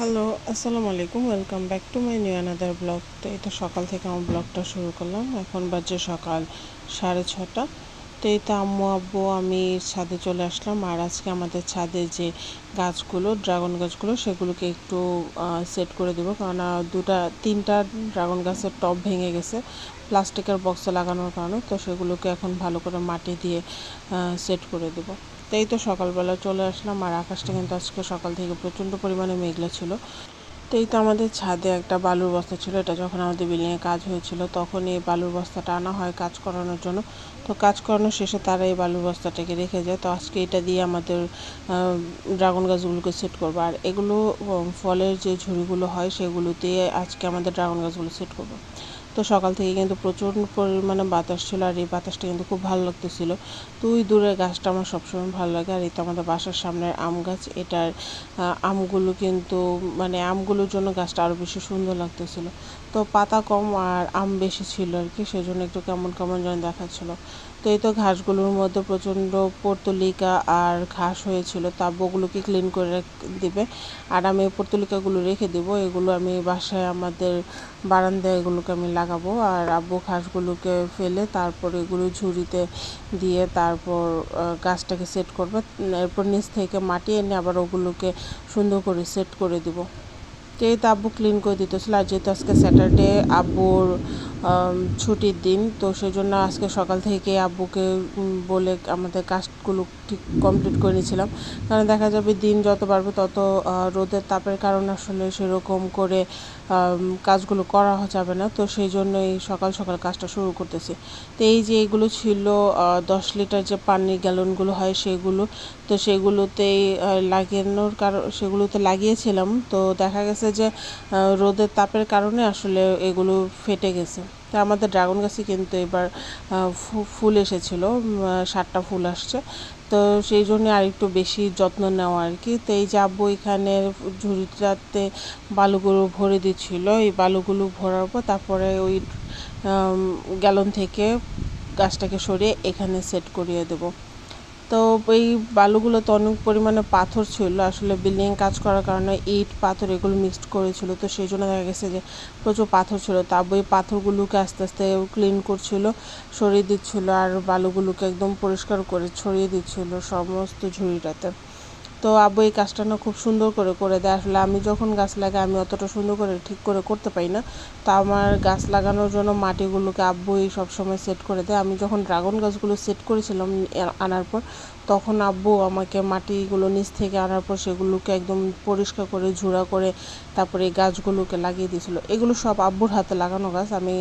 Hello, আসসালামু আলাইকুম। Welcome back to my new another blog তো তো সকাল থেকে আমার ব্লগটা শুরু করলাম। এখন বাজে সকাল সাড়ে ছটা তো এই তো আম্মু, আব্বু, আমি ছাদে চলে আসলাম। আর আজকে আমাদের ছাদে যে গাছগুলো ড্রাগন গাছগুলো, সেগুলোকে একটু সেট করে দেবো। কারণ দুটা, তিনটা ড্রাগন গাছের টব ভেঙে গেছে প্লাস্টিকের বক্সে লাগানোর কারণে। তো সেগুলোকে এখন ভালো করে মাটি দিয়ে সেট করে দেবো। তো এই তো সকালবেলা চলে আসলাম, আর আকাশটা কিন্তু আজকে সকাল থেকে প্রচণ্ড পরিমাণে মেঘলা ছিল। তাই তো আমাদের ছাদে একটা বালুর বস্তা ছিল, এটা যখন আমাদের বিল্ডিংয়ে কাজ হয়েছিল তখন এই বালুর বস্তাটা আনা হয় কাজ করানোর জন্য। তো কাজ করানোর শেষে তারা এই বালুর বস্তাটাকে রেখে যায়। তো আজকে এটা দিয়ে আমাদের ড্রাগন গাছগুলোকে সেট করব। আর এগুলো ফলের যে ঝুড়িগুলো হয় সেগুলো দিয়ে আজকে আমাদের ড্রাগন গাছগুলো সেট করব। তো সকাল থেকে কিন্তু প্রচুর পরিমাণে বাতাস ছিল আর এই বাতাসটা কিন্তু খুব ভালো লাগতেছিল। তো ওই দূরের গাছটা আমার সবসময় ভালো লাগে আর এই তো আমাদের বাসার সামনের আম গাছ। এটার আমগুলো কিন্তু মানে আমগুলোর জন্য গাছটা আরও বেশি সুন্দর লাগতেছিল। তো পাতা কম আর আম বেশি ছিল আর কি, সেজন্য একটু কেমন কেমন যেন দেখাচ্ছিল। তো এই তো ঘাসগুলোর মধ্যে প্রচণ্ড পর্তলিকা আর ঘাস হয়েছিল, তা ওগুলোকে ক্লিন করে দিবে। আর আমি পর্তলিকাগুলো রেখে দেবো, এগুলো আমি বাসায় আমাদের বারান্দায় এগুলোকে আমি লাগাবো। আর আব্বু ঘাসগুলোকে ফেলে তারপর এগুলো ঝুড়িতে দিয়ে তারপর গাছটাকে সেট করবে। এরপর নিচ থেকে মাটি এনে আবার ওগুলোকে সুন্দর করে সেট করে দিব। তো এই তো আব্বু ক্লিন করে দিতেছিল। আর যেহেতু আজকে স্যাটারডে আব্বুর ছুটির দিন। তো সেই জন্য আজকে সকাল থেকে আব্বুকে বলে আমাদের কাজগুলো ঠিক কমপ্লিট করে নিয়েছিলাম। কারণ দেখা যাবে দিন যত বাড়বে তত রোদের তাপের কারণে আসলে সেরকম করে কাজগুলো করা যাবে না। তো সেই জন্যই সকাল সকাল কাজটা শুরু করতেছি। তো এই যে এগুলো ছিল দশ লিটার যে পানির গ্যালনগুলো হয় সেগুলো, তো সেগুলোতেই লাগানোর কারণ সেগুলোতে লাগিয়েছিলাম। তো দেখা গেছে যে রোদের তাপের কারণে আসলে এগুলো ফেটে গেছে। তো আমাদের ড্রাগন গাছে কিন্তু এবার ফুল এসেছিল সাতটা ফুল আসছে। তো সেই জন্য আর একটু বেশি যত্ন নেওয়া আর কি। তো এই যে আব্বু এখানে ঝুড়িটাতে বালুগুলো ভরে দিচ্ছিল, এই বালুগুলো ভরার পর তারপরে ওই গ্যালন থেকে গাছটাকে সরিয়ে এখানে সেট করিয়ে দেবো। তো এই বালুগুলো তো অনেক পরিমাণে পাথর ছিল। আসলে বিল্ডিং কাজ করার কারণে ইট, পাথর এগুলো মিক্সড করেছিল। তো সেই জন্য দেখা গেছে যে প্রচুর পাথর ছিল। তা ওই পাথরগুলোকে আস্তে আস্তে ক্লিন করছিল, সরিয়ে দিচ্ছিল আর বালুগুলোকে একদম পরিষ্কার করে ছড়িয়ে দিচ্ছিল সমস্ত ঝুড়িটাতে। তো আব্বু এই কাজটা না খুব সুন্দর করে করে দেয়। আসলে আমি যখন গাছ লাগাই, আমি অতটা সুন্দর করে ঠিক করে করতে পারি না। তো আমার গাছ লাগানোর জন্য মাটিগুলোকে আব্বুই সবসময় সেট করে দেয়। আমি যখন ড্রাগন গাছগুলো সেট করেছিলাম আনার পর, তখন আব্বু আমাকে মাটিগুলো নিচ থেকে আনার পর সেগুলোকে একদম পরিষ্কার করে, ঝুড়া করে তারপরে গাছগুলোকে লাগিয়ে দিয়েছিল। এগুলো সব আব্বুর হাতে লাগানো গাছ। আমি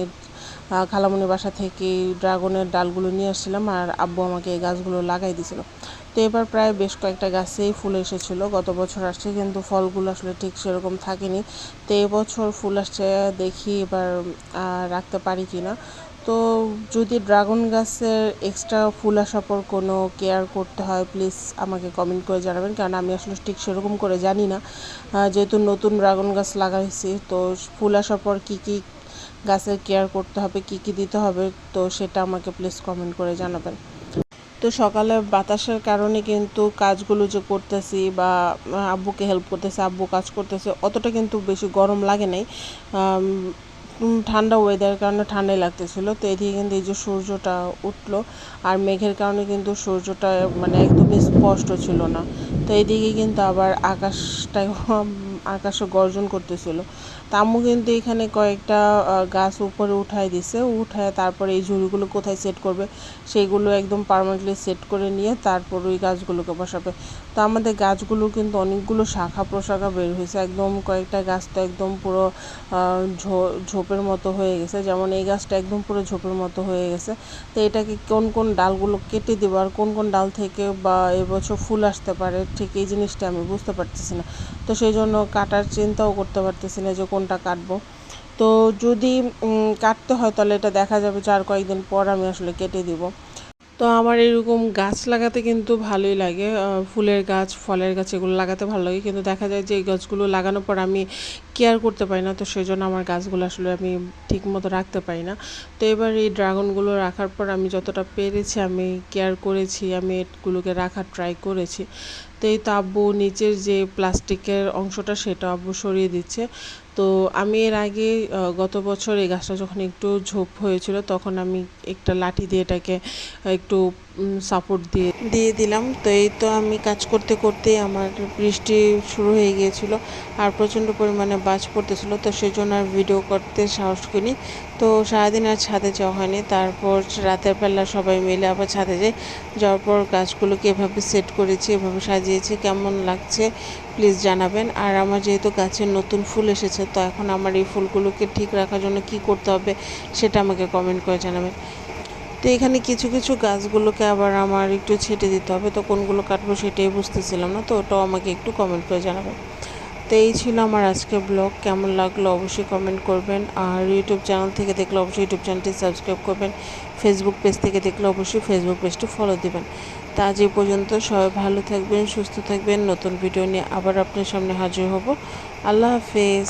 খালামণির বাসা থেকে ড্রাগনের ডালগুলো নিয়ে আসছিলাম আর আব্বু আমাকে এই গাছগুলো লাগাই দিয়েছিল। তো এবার প্রায় বেশ কয়েকটা গাছেই ফুল এসেছিল। গত বছর আসছে, কিন্তু ফলগুলো আসলে ঠিক সেরকম থাকেনি। তো এবছর ফুল আসছে দেখি এবার রাখতে পারি কি না তো যদি ড্রাগন গাছের এক্সট্রা ফুল আসার পর কোনো কেয়ার করতে হয় প্লিজ আমাকে কমেন্ট করে জানাবেন। কারণ আমি আসলে ঠিক সেরকম করে জানি না। যেহেতু নতুন ড্রাগন গাছ লাগাইছি, তো ফুল আসার পর কী কী গাছের কেয়ার করতে হবে, কী কী দিতে হবে, তো সেটা আমাকে প্লিজ কমেন্ট করে জানাবেন। তো সকালে বাতাসের কারণে কিন্তু কাজগুলো যে করতেছি বা আব্বুকে হেল্প করতেছে, আব্বু কাজ করতেছে, অতটা কিন্তু বেশি গরম লাগে নাই। ঠান্ডা ওয়েদারের কারণে ঠান্ডাই লাগতেছিল। তো এদিকে কিন্তু এই যে সূর্যটা উঠল আর মেঘের কারণে কিন্তু সূর্যটা মানে একদমই স্পষ্ট ছিল না। তো এদিকে কিন্তু আবার আকাশটাই আকাশে গর্জন করতেছিল। তাম্মু কিন্তু এখানে কয়েকটা গাছ উপরে উঠাই দিছে। উঠায় তারপরে এই ঝুড়িগুলো কোথায় সেট করবে সেইগুলো একদম পার্মানেন্টলি সেট করে নিয়ে তারপর ওই গাছগুলোকে বসাবে। তো আমাদের গাছগুলো কিন্তু অনেকগুলো শাখা প্রশাখা বের হয়েছে। একদম কয়েকটা গাছ তো একদম পুরো ঝোপের মতো হয়ে গেছে। যেমন এই গাছটা একদম পুরো ঝোপের মতো হয়ে গেছে। তো এটাকে কোন কোন ডালগুলো কেটে দেবো আর কোন কোন ডাল থেকে বা এবছর ফুল আসতে পারে, ঠিক এই জিনিসটা আমি বুঝতে পারতেছি না। তো সেই জন্য কাটার চিন্তাও করতে পারতেছি না যে কোনটা কাটবো। তো যদি কাটতে হয় তাহলে এটা দেখা যাবে যে আর কয়েকদিন পর আমি আসলে কেটে দিব। তো আমার এরকম গাছ লাগাতে কিন্তু ভালোই লাগে। ফুলের গাছ, ফলের গাছ এগুলো লাগাতে ভালো লাগে। কিন্তু দেখা যায় যে এই গাছগুলো লাগানোর পর আমি কেয়ার করতে পারি না। তো সেই জন্য আমার গাছগুলো আসলে আমি ঠিক মতো রাখতে পারি না। তো এবার এই ড্রাগনগুলো রাখার পর আমি যতটা পেরেছি, আমি কেয়ার করেছি, আমি এগুলোকে রাখার ট্রাই করেছি। তো এই নিচের যে প্লাস্টিকের অংশটা সেটা আব্বু সরিয়ে দিচ্ছে। তো আমি এর আগে গত বছর এই গাছটা যখন একটু ঝোপ হয়েছিল তখন আমি একটা লাঠি দিয়ে এটাকে একটু সাপোর্ট দিয়ে দিয়ে দিলাম। তো এই তো আমি কাজ করতে করতে আমার বৃষ্টি শুরু হয়ে গিয়েছিল আর প্রচণ্ড পরিমাণে বাজ পড়তেছিল। তো সেই জন্য আর ভিডিও করতে সাহস করিনি। তো সারাদিন আর ছাদে যাওয়া হয়নি। তারপর রাতের বেলা সবাই মিলে আবার ছাদে যাই। যাওয়ার পর গাছগুলোকে এভাবে সেট করেছি, এভাবে সাজিয়েছি। কেমন লাগছে প্লিজ জানাবেন। আর আমার যেহেতু গাছের নতুন ফুল এসেছে, তো এখন আমার এই ফুলগুলোকে ঠিক রাখার জন্য কি করতে হবে সেটা আমাকে কমেন্ট করে জানাবেন। তো এখানে কিছু কিছু গাছগুলোকে আবার আমার একটু ছেটে দিতে হবে। তো কোনগুলো কাটবো সেটাই বুঝতেছিলাম না, তো ওটাও আমাকে একটু কমেন্ট করে জানাবেন তো এই ছিল আমার আজকের ব্লগ কেমন লাগল অবশ্যই কমেন্ট করবেন। আর ইউটিউব চ্যানেল থেকে দেখলে অবশ্যই ইউটিউব চ্যানেলটি সাবস্ক্রাইব করবেন। ফেসবুক পেজ থেকে দেখলে অবশ্যই ফেসবুক পেজটি ফলো দিবেন। তা আজ এই পর্যন্ত সবাই ভালো থাকবেন, সুস্থ থাকবেন। নতুন ভিডিও নিয়ে আবার আপনার সামনে হাজির হব। আল্লাহ হাফেজ।